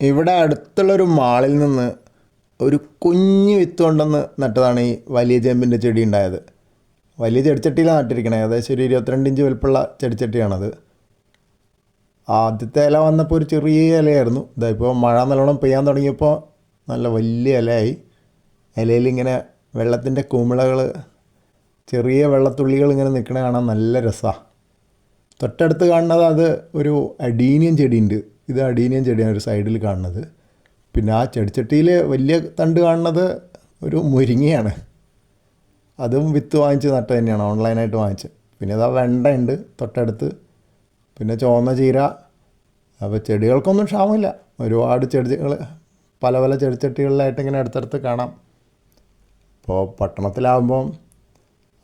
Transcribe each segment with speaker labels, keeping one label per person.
Speaker 1: ഇവിടെ അടുത്തുള്ളൊരു മാളിൽ നിന്ന് ഒരു കുഞ്ഞു വിത്ത് കൊണ്ടുവന്ന് നട്ടതാണ് ഈ വലിയ ചേമ്പിന്റെ ചെടി ഉണ്ടായത്. വലിയ ചെടിച്ചട്ടിയിലാണ് നട്ടിരിക്കണേ. ഏകദേശം ഒരു ഇരുപത്തിരണ്ട് ഇഞ്ച് വലുപ്പമുള്ള ചെടിച്ചട്ടിയാണത്. ആദ്യത്തെ ഇല വന്നപ്പോൾ ഒരു ചെറിയ ഇലയായിരുന്നു. ഇതായിപ്പോൾ മഴ നല്ലോണം പെയ്യാൻ തുടങ്ങിയപ്പോൾ നല്ല വലിയ ഇലയായി. ഇലയിൽ ഇങ്ങനെ വെള്ളത്തിന്റെ കുമിളകൾ ചെറിയ വെള്ളത്തുള്ളികൾ ഇങ്ങനെ നിൽക്കണ കാണാൻ നല്ല രസമാണ് തൊട്ടടുത്ത് കാണുന്നത് അത് ഒരു അഡീനിയൻ ചെടിയുണ്ട്. ഇത് അഡീനിയൻ ചെടിയാണ് ഒരു സൈഡിൽ കാണുന്നത്. പിന്നെ ആ ചെടിച്ചട്ടിയിൽ വലിയ തണ്ട് കാണുന്നത് ഒരു മുരിങ്ങയാണ്. അതും വിത്ത് വാങ്ങിച്ച് നട്ട തന്നെയാണ് ഓൺലൈനായിട്ട് വാങ്ങിച്ച്. പിന്നെ അതാ വെണ്ടയുണ്ട് തൊട്ടടുത്ത്. പിന്നെ ചുവന്ന ചീര. അപ്പോൾ ചെടികൾക്കൊന്നും ക്ഷാമമില്ല. ഒരുപാട് ചെടികൾ പല പല ചെടിച്ചട്ടികളിലായിട്ട് ഇങ്ങനെ അടുത്തടുത്ത് കാണാം. ഇപ്പോൾ പട്ടണത്തിലാകുമ്പം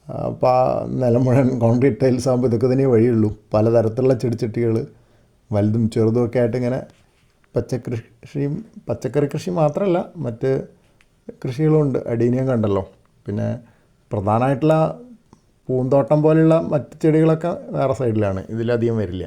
Speaker 1: അപ്പോൾ നിലം മുഴുവൻ കോൺക്രീറ്റ് ടൈൽസ് ആകുമ്പോൾ ഇതൊക്കെ തന്നെ വഴിയുള്ളൂ. പലതരത്തിലുള്ള ചെടിച്ചട്ടികൾ വലുതും ചെറുതും ഒക്കെ ആയിട്ട് ഇങ്ങനെ പച്ചക്കൃഷിയും പച്ചക്കറി കൃഷി മാത്രമല്ല മറ്റ് കൃഷികളുമുണ്ട് അടീനിയം കണ്ടല്ലോ. പിന്നെ പ്രധാനമായിട്ടുള്ള പൂന്തോട്ടം പോലെയുള്ള മറ്റ് ചെടികളൊക്കെ വേറെ സൈഡിലാണ് ഇതിലധികം വരില്ല.